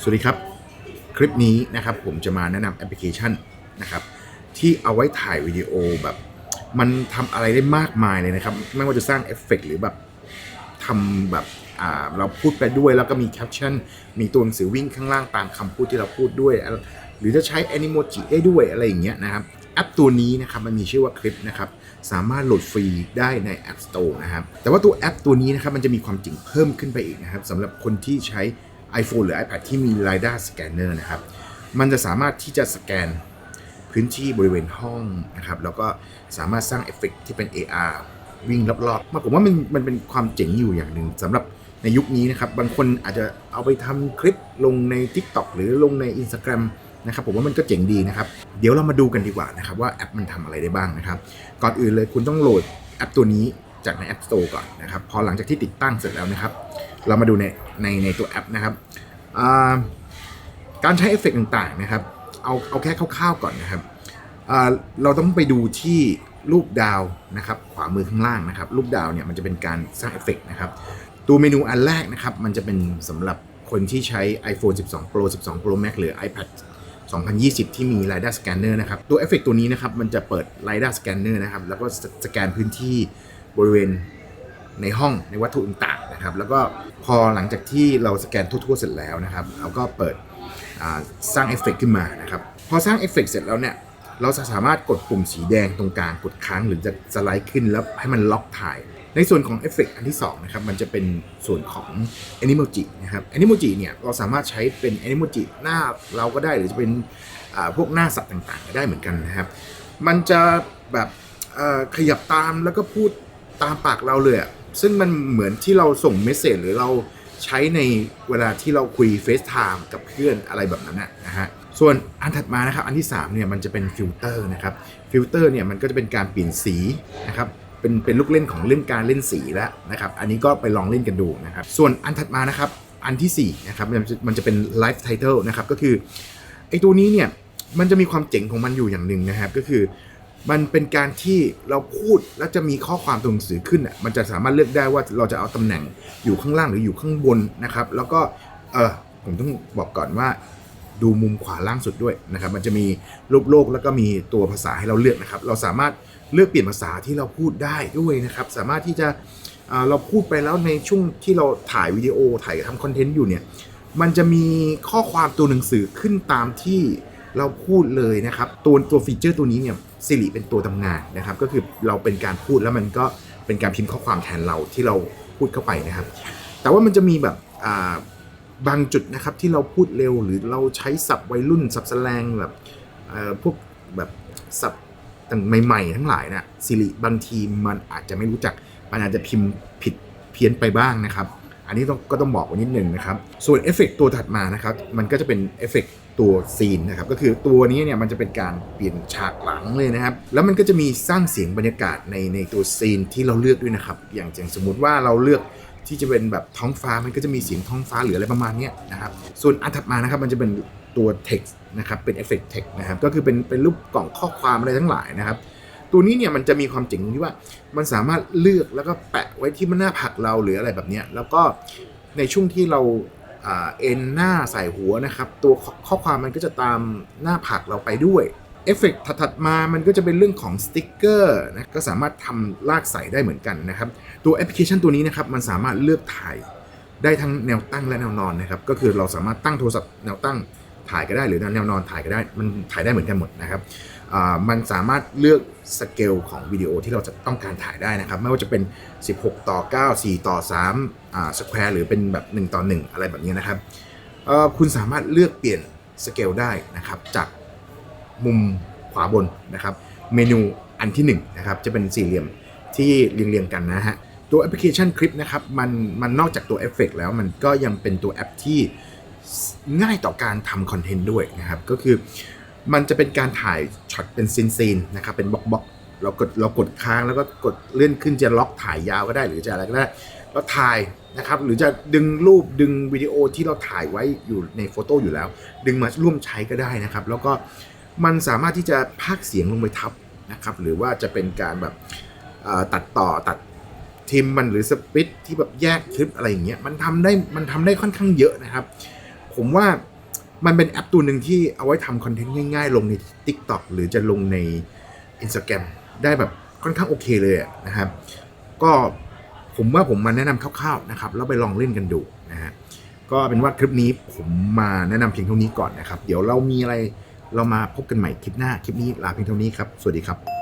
สวัสดีครับ คลิปนี้นะครับผมจะมาแนะนำแอปพลิเคชันนะครับที่เอาไว้ถ่ายวิดีโอแบบมันทำอะไรได้มากมายเลยนะครับ ไม่ว่าจะสร้างเอฟเฟกต์หรือแบบทำแบบเราพูดไปด้วยแล้วก็มีแคปชั่น มีตัวหนังสือวิ่งข้างล่างตามคำพูดที่เราพูดด้วย หรือจะใช้แอนิโมจิได้ด้วยอะไรอย่างเงี้ยนะครับแอปตัวนี้นะครับมันมีชื่อว่าคลิปนะครับสามารถโหลดฟรีได้ใน App Store นะครับแต่ว่าตัวแอปตัวนี้นะครับมันจะมีความจริงเพิ่มขึ้นไปอีกนะครับสำหรับคนที่ใช้ iPhone หรือ iPad ที่มี LiDAR Scanner นะครับ มันจะสามารถที่จะสแกนพื้นที่บริเวณห้องนะครับ แล้วก็สามารถสร้างเอฟเฟกต์ที่เป็น AR วิ่งรอบๆมาผมว่ามันมันเป็นความเจ๋งอยู่อย่างหนึ่งสำหรับในยุคนี้นะครับ บางคนอาจจะเอาไปทำคลิปลงใน TikTok หรือลงใน Instagram นะครับผมว่ามันก็เจ๋งดีนะครับ เดี๋ยวเรามาดูกันดีกว่านะครับว่าแอปมันทำอะไรได้บ้างนะครับ ก่อนอื่นเลยคุณต้องโหลดแอปตัวนี้ จากใน App Store ก่อนนะครับ พอหลังจากที่ติดตั้งเสร็จแล้วนะครับ เรามาดูในในในตัวแอปนะครับ การใช้เอฟเฟกต์ต่างๆนะครับ เอาเอาแค่คร่าวๆก่อนนะครับ เราต้องไปดูที่รูปดาวนะครับขวามือข้างล่างนะครับ รูปดาวเนี่ยมันจะเป็นการสร้างเอฟเฟกต์นะครับ ตัวเมนูอันแรกนะครับ มันจะเป็นสำหรับคนที่ใช้ iPhone 12 Pro 12 Pro Max หรือ iPad 2020 ที่มี LiDAR Scanner นะครับ ตัวเอฟเฟกตัวนี้นะครับ มันจะเปิด LiDAR Scanner นะครับ แล้วก็สแกนพื้นที่ บริเวณในห้องในวัตถุต่างๆนะครับ แล้วก็พอหลังจากที่เราสแกนทั่วๆเสร็จแล้วนะครับ เราก็เปิดสร้างเอฟเฟกขึ้นมานะครับ พอสร้างเอฟเฟกเสร็จแล้วเนี่ยเราจะสามารถกดปุ่มสีแดงตรงกลางกดค้างหรือจะสไลด์ขึ้นแล้วให้มันล็อกถ่าย ในส่วนของเอฟเฟกอันที่2นะครับมันจะเป็นส่วนของ Animoji นะครับ Animoji เนี่ยเราสามารถใช้เป็น Animoji หน้าเราก็ได้หรือจะเป็นพวกหน้าสัตว์ต่างๆ ก็ได้เหมือนกันนะครับ มันจะแบบขยับตามแล้วก็พูด ตามปากเราเลยอะซึ่งมันเหมือนที่เราส่งเมสเซจหรือเราใช้ในเวลาที่เราคุย FaceTime กับเพื่อนอะไรแบบนั้นนะนะฮะส่วนอันถัดมานะครับอันที่3เนี่ยมันจะเป็นฟิลเตอร์นะครับฟิลเตอร์เนี่ยมันก็จะเป็นการเปลี่ยนสีนะครับเป็นเป็นลูกเล่นของเรื่องการเล่นสีแล้วนะครับอันนี้ก็ไปลองเล่นกันดูนะครับส่วนอันถัดมานะครับอันที่4นะครับมันจะเป็นไลฟ์ไทเทลนะครับก็คือไอตัวนี้เนี่ยมันจะมีความเจ๋งของมันอยู่อย่างหนึ่งนะครับก็คือ มันเป็นการที่เราพูดแล้วจะมีข้อความตัวหนังสือขึ้นอะมันจะสามารถเลือกได้ว่าเราจะเอาตำแหน่งอยู่ข้างล่างหรืออยู่ข้างบนนะครับ แล้วก็เออผมต้องบอกก่อนว่าดูมุมขวาล่างสุดด้วยนะครับ มันจะมีรูปโลกแล้วก็มีตัวภาษาให้เราเลือกนะครับ เราสามารถเลือกเปลี่ยนภาษาที่เราพูดได้ด้วยนะครับ สามารถที่จะเราพูดไปแล้วในช่วงที่เราถ่ายวิดีโอถ่ายทำคอนเทนต์อยู่เนี่ย มันจะมีข้อความตัวหนังสือขึ้นตามที่ เราพูดเลยนะครับตัวตัวฟีเจอร์ตัวนี้เนี่ยสิริเป็นตัวทำงานนะครับก็คือเราเป็นการพูดแล้วมันก็เป็นการพิมพ์ข้อความแทนเราที่เราพูดเข้าไปนะครับ แต่ว่ามันจะมีแบบบางจุดนะครับที่เราพูดเร็วหรือเราใช้ศัพท์วัยรุ่นศัพท์แสลงแบบพวกแบบศัพท์ต่างใหม่ๆ ทั้งหลายนะสิริบางทีมันอาจจะไม่รู้จักมันอาจจะพิมพ์ผิดเพี้ยนไปบ้างนะครับ อันนี้ต้องก็ต้องบอกไว้นิดนึงนะครับ ส่วนเอฟเฟกตัวถัดมานะครับ มันก็จะเป็นเอฟเฟก ตัวซีนนะครับก็คือตัวนี้เนี่ยมันจะเป็นการเปลี่ยนฉากหลังเลยนะครับ แล้วมันก็จะมีสร้างเสียงบรรยากาศในในตัวซีนที่เราเลือกด้วยนะครับ อย่างอย่างสมมติว่าเราเลือกที่จะเป็นแบบท้องฟ้ามันก็จะมีเสียงท้องฟ้าหรืออะไรประมาณนี้นะครับ ส่วนอันถัดมานะครับมันจะเป็นตัว text นะครับเป็นเอฟเฟกต์ text นะครับก็คือเป็นเป็นรูปกล่องข้อความอะไรทั้งหลายนะครับ ตัวนี้เนี่ยมันจะมีความเจ๋งตรงที่ว่ามันสามารถเลือกแล้วก็แปะไว้ที่หน้าผักเราหรืออะไรแบบนี้แล้วก็ในช่วงที่เรา เอ็นหน้าใส่หัวนะครับ ตัวข้อความมันก็จะตามหน้าผักเราไปด้วยเอฟเฟกต์ถัดมามันก็จะเป็นเรื่องของสติ๊กเกอร์นะก็สามารถทำลากใส่ได้เหมือนกันนะครับ ตัวแอปพลิเคชันตัวนี้นะครับ มันสามารถเลือกถ่ายได้ทั้งแนวตั้งและแนวนอนนะครับ ก็คือเราสามารถตั้งโทรศัพท์แนวตั้ง ถ่ายก็ได้หรือแนวนอนถ่ายก็ได้มันถ่ายได้เหมือนกันหมดนะครับมันสามารถเลือกสเกลของวิดีโอที่เราจะต้องการถ่ายได้นะครับ ไม่ว่าจะเป็น 16 ต่อ 9 4 ต่อ3อ่าสแควร์หรือเป็นแบบ 1 ต่อ 1 อะไรแบบนี้นะครับคุณสามารถเลือกเปลี่ยนสเกลได้นะครับ จากมุมขวาบนนะครับ เมนูอันที่1นะครับจะเป็นสี่เหลี่ยมที่เรียงๆกันนะฮะตัวแอปพลิเคชันคลิปนะครับมันมันนอกจากตัวเอฟเฟกแล้วมันก็ยังเป็นตัวแอปที่ ง่ายต่อการทำคอนเทนต์ด้วยนะครับ ก็คือมันจะเป็นการถ่ายช็อตเป็นซีนๆนะครับเป็นบล็อกบล็อกๆเรากดเรากดค้างแล้วก็กดเลื่อนขึ้นจะล็อกถ่ายยาวก็ได้หรือจะอะไรก็ได้แล้วถ่ายนะครับหรือจะดึงรูปดึงวิดีโอที่เราถ่ายไว้อยู่ในโฟโต้อยู่แล้ว ดึงมาร่วมใช้ก็ได้นะครับ แล้วก็มันสามารถที่จะพากเสียงลงไปทับนะครับ หรือว่าจะเป็นการแบบตัดต่อตัดทิมมันหรือสปิทที่แบบแยกคลิปอะไรอย่างเงี้ยมันทำได้มันทำได้ค่อนข้างเยอะนะครับ ผมว่ามันเป็นแอปตัวหนึ่งที่เอาไว้ทำคอนเทนต์ง่ายๆ ลงใน TikTok หรือจะลงใน Instagram ได้แบบค่อนข้างโอเคเลยนะครับ ก็ผมว่าผมมาแนะนำคร่าวๆนะครับ แล้วไปลองเล่นกันดูนะฮะก็เป็นว่าคลิปนี้ผมมาแนะนำเพียงเท่านี้ก่อนนะครับ เดี๋ยวเรามีอะไรเรามาพบกันใหม่คลิปหน้าคลิปนี้ลาเพียงเท่านี้ครับ สวัสดีครับ